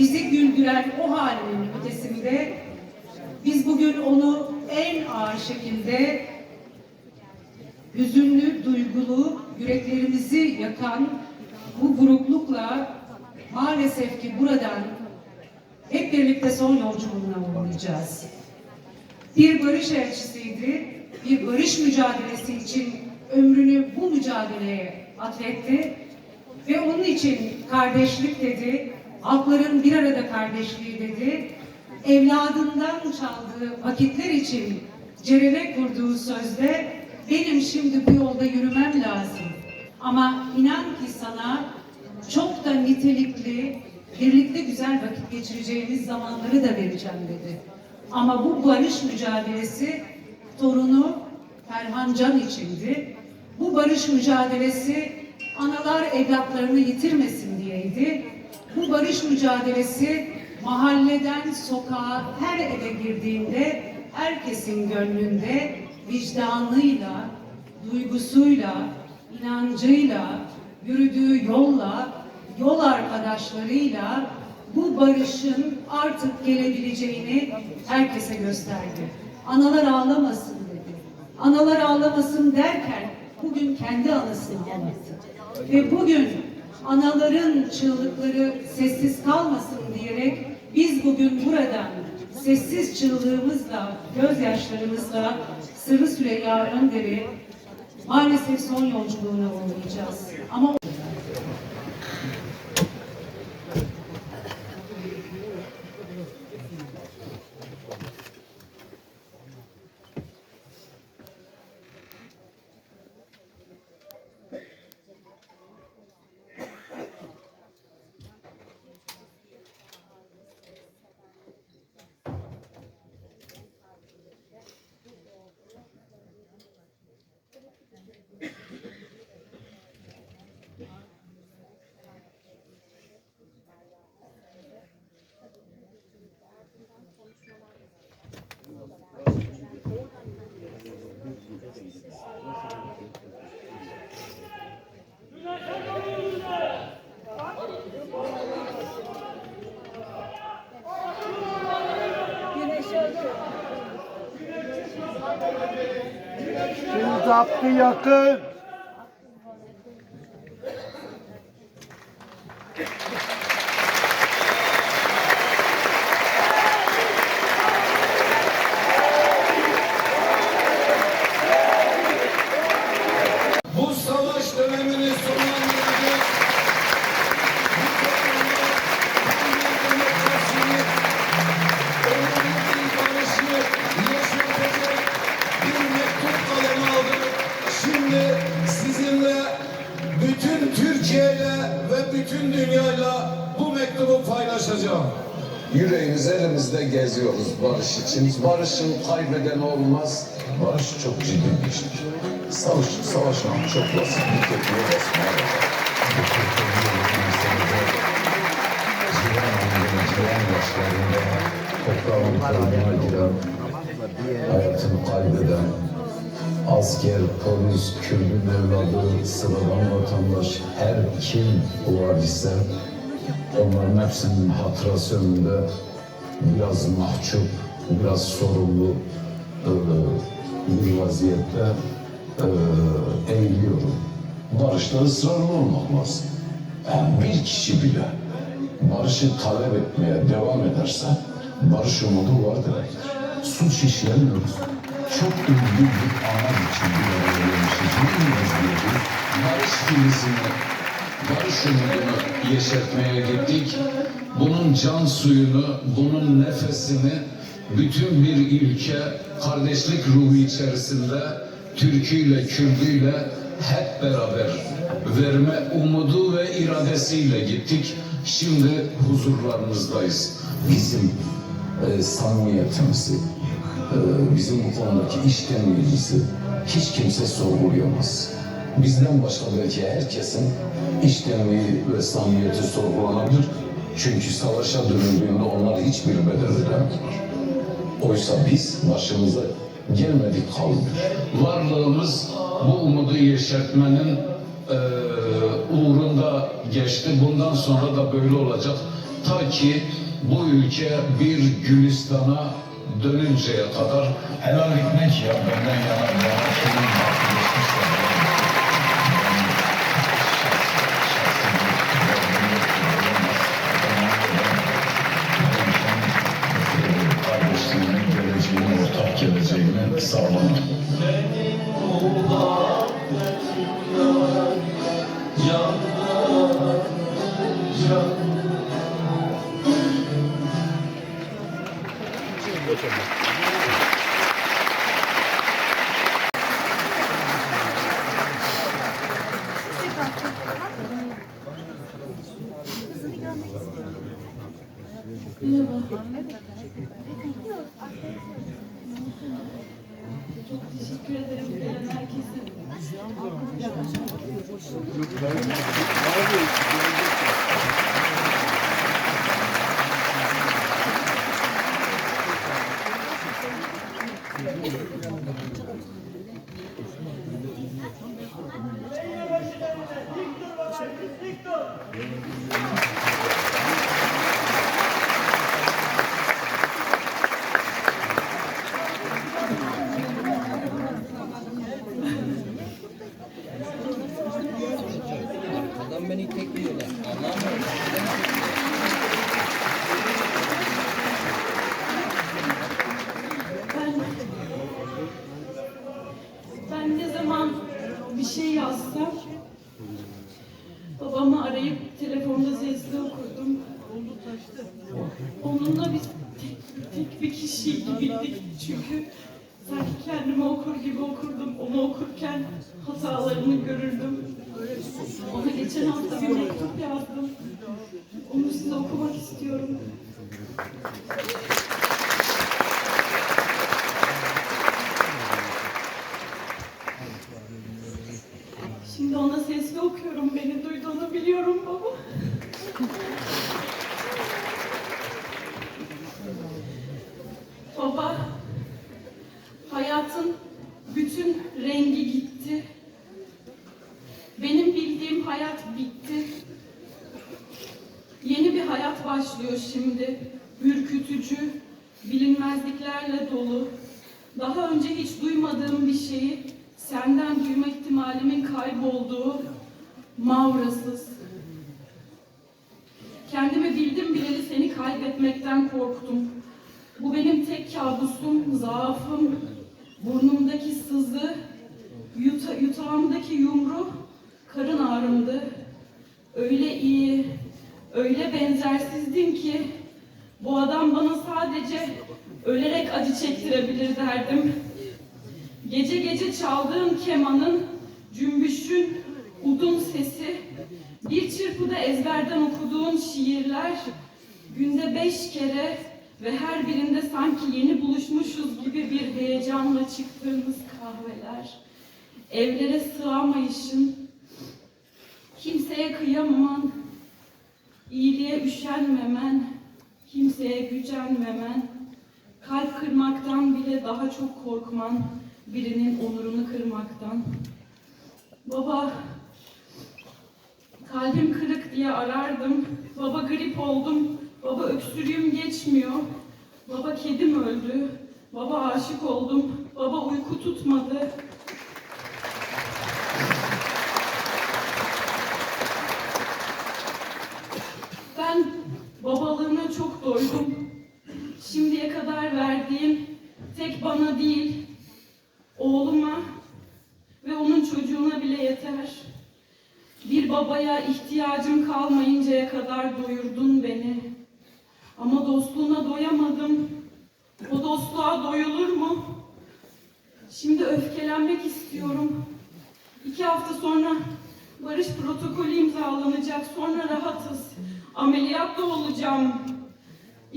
bizi güldüren o halinin ötesinde biz bugün onu en ağır şekilde hüzünlü, duygulu, yüreklerimizi yakan bu buruklukla maalesef ki buradan hep birlikte son yolculuğuna uğrayacağız. Bir barış elçisiydi, bir barış mücadelesi için ömrünü bu mücadeleye atfetti ve onun için kardeşlik dedi, halkların bir arada kardeşliği dedi, evladından çaldığı vakitler için Ceren'e kurduğu sözde benim şimdi bu yolda yürümem lazım. Ama inan ki sana çok da nitelikli, birlikte güzel vakit geçireceğimiz zamanları da vereceğim dedi. Ama bu barış mücadelesi torunu Ferhan Can içindi. Bu barış mücadelesi analar evlatlarını yitirmesin diyeydi. Bu barış mücadelesi mahalleden sokağa her eve girdiğinde herkesin gönlünde vicdanıyla, duygusuyla, inancıyla, yürüdüğü yolla, yol arkadaşlarıyla bu barışın artık gelebileceğini herkese gösterdi. Analar ağlamasın dedi. Analar ağlamasın derken bugün kendi anasını ağlattı. Ve bugün anaların çığlıkları sessiz kalmasın diyerek biz bugün buradan sessiz çığlığımızla, gözyaşlarımızla Sırrı Süreyya Önder'i maalesef son yolculuğuna uğurlayacağız. Ama Şimdi hakkı yakın. İçin. Barışın kaybeden olmaz. Barış çok ciddi bir iştir. Savaş, savaşmak çok basit. Bir tekniğe basmaya yaşlarında toprağın giren, hayatını kaybeden, asker, polis, Kürdün evladı, sıradan vatandaş, her kim var ise onların hepsinin hatırası önünde biraz mahcup, biraz sorumlu e, bir vaziyette e, eğiliyorum. Barışta ısrarlı olmak lazım. Yani bir kişi bile barışı talep etmeye devam ederse barış umudu var demektir. Suç işlemiyoruz. Çok ünlü bir amaç için bir araya gelmişiz. Barış filisini barış umudunu yeşertmeye gittik. Bunun can suyunu, bunun nefesini bütün bir ülke kardeşlik ruhu içerisinde Türküyle, Kürdüyle hep beraber verme umudu ve iradesiyle gittik. Şimdi huzurlarınızdayız. Bizim e, samimiyetimizi, e, bizim bu konudaki iştenliğimizi hiç kimse sorgulayamaz. Bizden başka belki herkesin iştenliği ve samimiyeti sorgulanabilir Çünkü savaşa dönüldüğünde onlar hiçbir bedel ödemiyorlar. Oysa biz başımıza gelmedik kaldık. Varlığımız bu umudu yeşertmenin eee, uğrunda geçti. Bundan sonra da böyle olacak. Ta ki bu ülke bir Gülistan'a dönünceye kadar Helal ekmek ya benden yana yana Çünkü sanki kendimi okur gibi okurdum. Onu okurken hatalarını görürdüm. Ona geçen hafta bir mektup yazdım. Onu size okumak istiyorum. Şimdi ona sesli okuyorum. Beni duyduğunu biliyorum baba. baba, hayatın bütün rengi gitti. Benim bildiğim hayat bitti. Yeni bir hayat başlıyor şimdi. Ürkütücü, bilinmezliklerle dolu. Daha önce hiç duymadığım bir şeyi senden duyma ihtimalimin kaybolduğu mavrasız. Kendimi bildim bileli seni kaybetmekten korktum. Bu benim tek kabusum, zaafım, burnumdaki sızı, yuta, yutağımdaki yumru, karın ağrımdı. Öyle iyi, öyle benzersizdin ki bu adam bana sadece ölerek acı çektirebilir derdim. Gece gece çaldığın kemanın, cümbüşün, udun sesi, bir çırpıda ezberden okuduğun şiirler, günde beş kere ve her birinde sanki yeni buluşmuşuz gibi bir heyecanla çıktığımız kahveler, evlere sığamayışın, kimseye kıyamaman, iyiliğe üşenmemen, kimseye gücenmemen, kalp kırmaktan bile daha çok korkman, birinin onurunu kırmaktan. Baba, kalbim kırık diye arardım. Baba grip oldum. Baba öksürüğüm geçmiyor. Baba kedim öldü. Baba aşık oldum. Baba uyku tutmadı.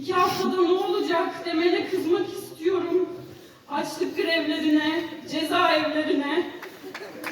İki haftada ne olacak demene kızmak istiyorum. Açlık grevlerine, cezaevlerine,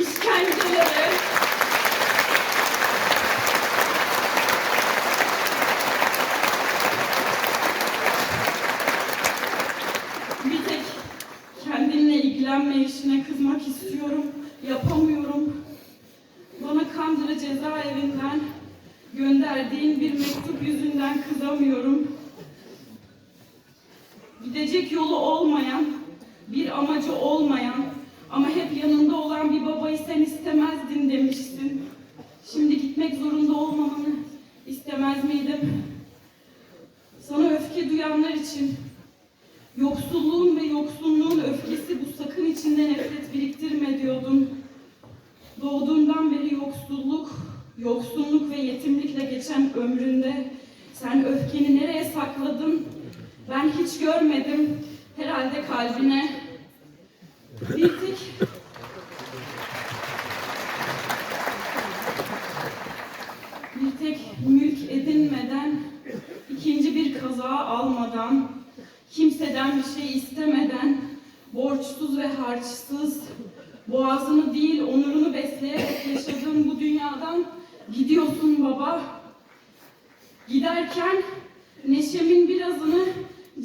işkencelere. Bir tek kendinle ilgilenme işine kızmak istiyorum. Yapamıyorum. Bana Kandıra cezaevinden gönderdiğin bir mektup yüzünden kızamıyorum. Gitmek zorunda olmamanı istemez miydim? Sana öfke duyanlar için yoksulluğun ve yoksunluğun öfkesi bu sakın içinde nefret biriktirme diyordun. Doğduğundan beri yoksulluk, yoksunluk ve yetimlikle geçen ömründe sen öfkeni nereye sakladın? Ben hiç görmedim. Herhalde kalbine. Bir tek bir tek mülk edinmeden, ikinci bir kaza almadan, kimseden bir şey istemeden, borçsuz ve harçsız, boğazını değil onurunu besleyerek yaşadığın bu dünyadan gidiyorsun baba. Giderken neşemin birazını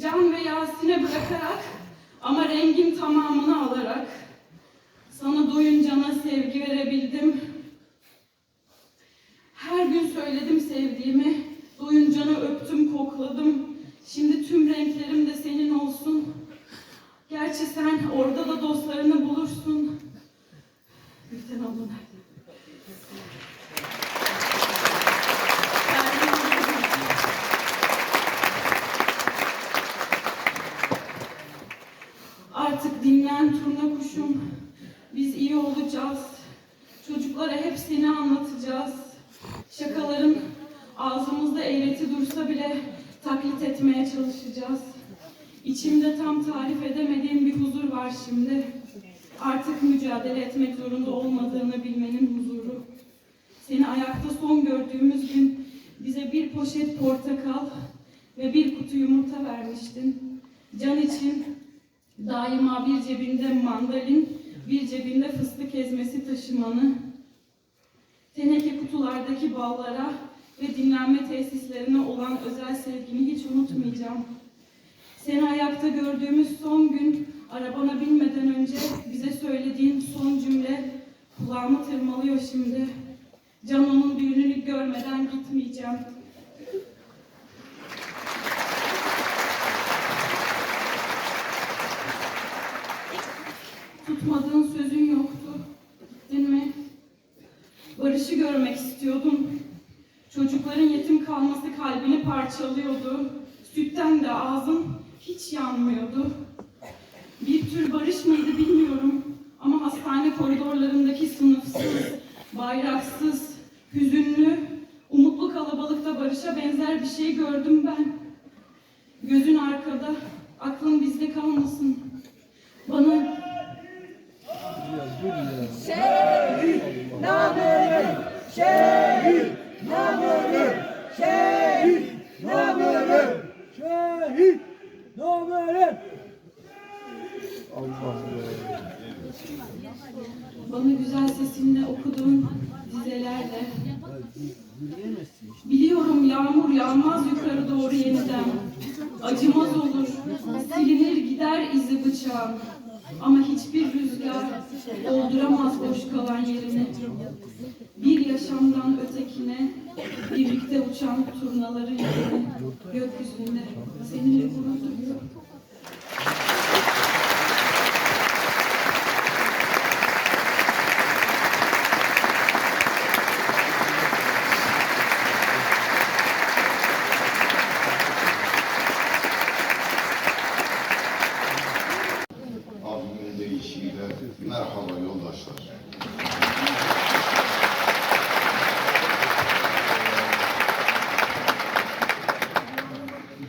Can ve Yasin'e bırakarak ama rengin tamamını alarak sana doyuncana sevgi verebildim. Her gün söyledim sevdiğimi, doyuncana öptüm, kokladım. Şimdi tüm renklerim de senin olsun. Gerçi sen orada da dostlarını bulursun. Gülten abla? Artık dinlen turna kuşum. Biz iyi olacağız. Çocuklara hep seni anlatacağız. Ağzımızda eğreti dursa bile taklit etmeye çalışacağız. İçimde tam tarif edemediğim bir huzur var şimdi. Artık mücadele etmek zorunda olmadığını bilmenin huzuru. Seni ayakta son gördüğümüz gün bize bir poşet portakal ve bir kutu yumurta vermiştin. Can için daima bir cebinde mandalin, bir cebinde fıstık ezmesi taşımanı, teneke kutulardaki ballara ve dinlenme tesislerine olan özel sevgini hiç unutmayacağım. Seni ayakta gördüğümüz son gün arabana binmeden önce bize söylediğin son cümle kulağımı tırmalıyor şimdi. Cano'nun düğününü görmeden gitmeyeceğim. Tutmadığın sözün yoktu. Gittin mi? Barış'ı görmek istiyordum. Çocukların yetim kalması kalbini parçalıyordu. Sütten de ağzın hiç yanmıyordu. Bir tür barış mıydı bilmiyorum. Ama hastane koridorlarındaki sınıfsız, bayraksız, hüzünlü, umutlu kalabalıkta barışa benzer bir şey gördüm ben. Bıçağın Ama hiçbir rüzgar Dolduramaz boş kalan yerini Bir yaşamdan ötekine Birlikte uçan turnaların yerini Gökyüzünde seninle gurur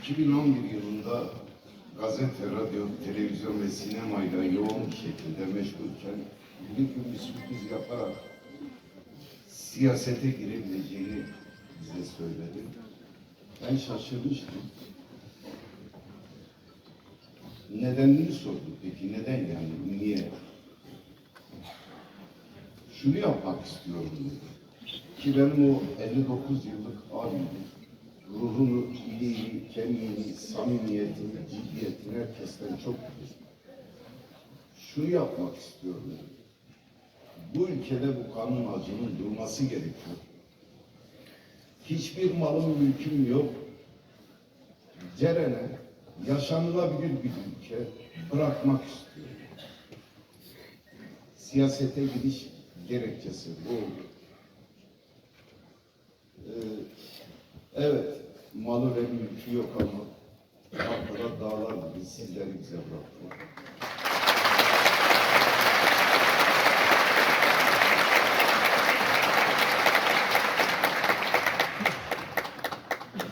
...2011 yılında gazete, radyo, televizyon ve sinemayla yoğun bir şekilde meşgulken... ...bir gün bir sürpriz yaparak... ...siyasete girebileceğini bize söyledi. Ben şaşırmıştım. Nedenini sordu. Peki neden yani? Niye? Şunu yapmak istiyorum dedi. Ki benim o 59 yıllık abim ruhunu, iliğini, kemiğini, samimiyetini, ciddiyetini herkesten çok bilir. şunu yapmak istiyorum. Bu ülkede bu kanun ağacının durması gerekiyor. Hiçbir malım mülküm yok. Ceren'e yaşanılabilir bir ülke bırakmak istiyorum. Siyasete giriş gerekçesi bu oldu. Ee, evet, malı ve mülkü yok ama arkada dağlar gibi sizleri bize bıraktı.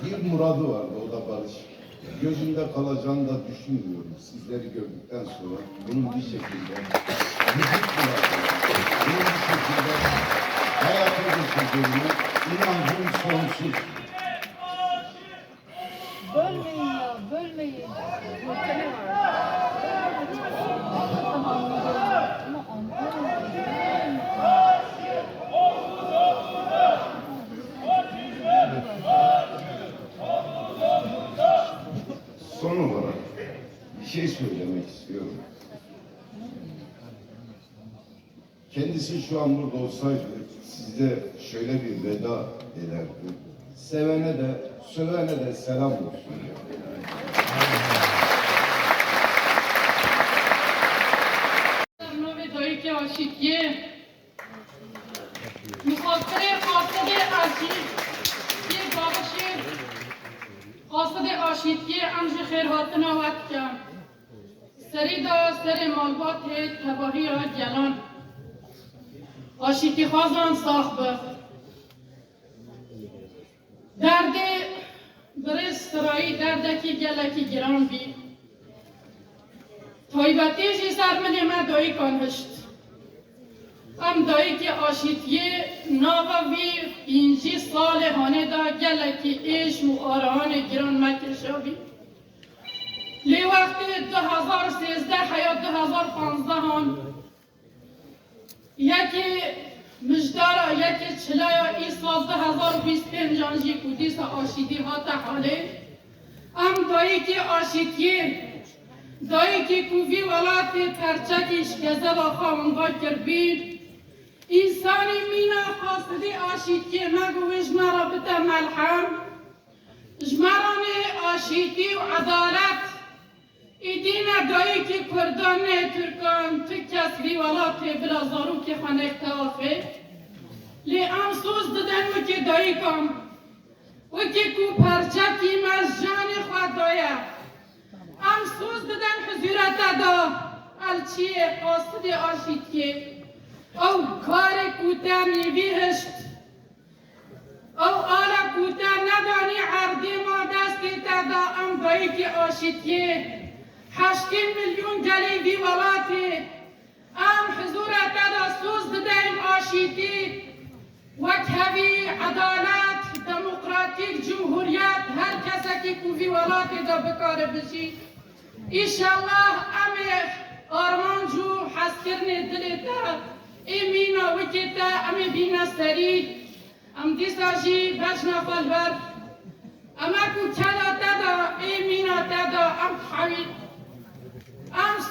Bir muradı vardı, o da barış. Gözünde kalacağını da düşünmüyorum. Sizleri gördükten sonra bunun bir şekilde müzik muradı, bunun bir şekilde hayata geçeceğine inancım sonsuz. Başkan burada olsaydı size şöyle bir veda ederdim. Sevene de, sövene de selam olsun. عاشقیه مخاطره قاصد عشیق یه بابشه قاصد عاشقیه امج خیر هاتنا وقت کن سری دا سر مالبات تباهی ها جلان آشیتی خوازان ساخت به درد برای سرایی درد که گلکی گران بی. تایبتیش سر منی من دایی کن هشت ام دایی که آشیتی ناوه بی اینجی سال هانه دا گلکی ایش و آرهان گران مکشا بی. لی وقت دو هزار سیزده حیات دو هزار پانزده هان. یکی مجدارا یکی چلایا ای سازده هزار بیست پیم جانجی کودیس آشیدی ها تحاله ام دایی که آشیدی دایی که کوفی ولات پرچکی شکزه و خامنگا کربید. انسانی مینا خواستدی آشیدی نگویش مرا بتا ملحم. جمران آشیدی و عدالت ایدین دایی که کردان ترکان وی ولات بلا زارو که خانه توافه لی امسوز ددن و که دایی کم و که کو پرچکی مجان خواه دایه ام سوز دادن حضورت دا الچی قاصد آشید که او کار کوتا میویهشت او آلا کوتا ندانی عردی ما دستی تا دا ام دایی که آشید که هشتین میلیون گلی وی آم حضورت دا سوز دادن آشیدی. وکهوی عدالت دموکراتیک جمهوریت هر کسی که کوی ولاتی دا بکار بشی. ایشالله امه آرمان جو حس کرنه دلتا ایمینا وکتا امه بینا سری. ام دیسا جی بجنا فالبر اما کو کلا تدا ایمینا تدا ام حوی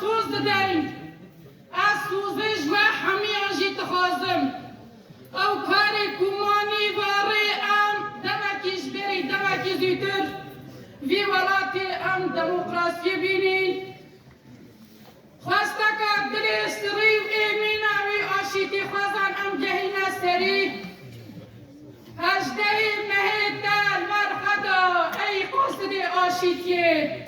سوز ددین از سوزش و همیان جی تخوازم. او کاری کمانی واره ام دمکیش بری دمکی زیتر. وی ولاتی ام دموکراسی بینی. خواسته که دلی سری و ایمینا وی آشیتی خوازن ام جهینا سری. هجده مهیتر مرخدا ای قصد آشیتیه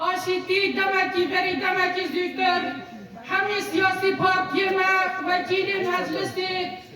سر كفتن معهم يارا ام ديسا سري دا سري مربات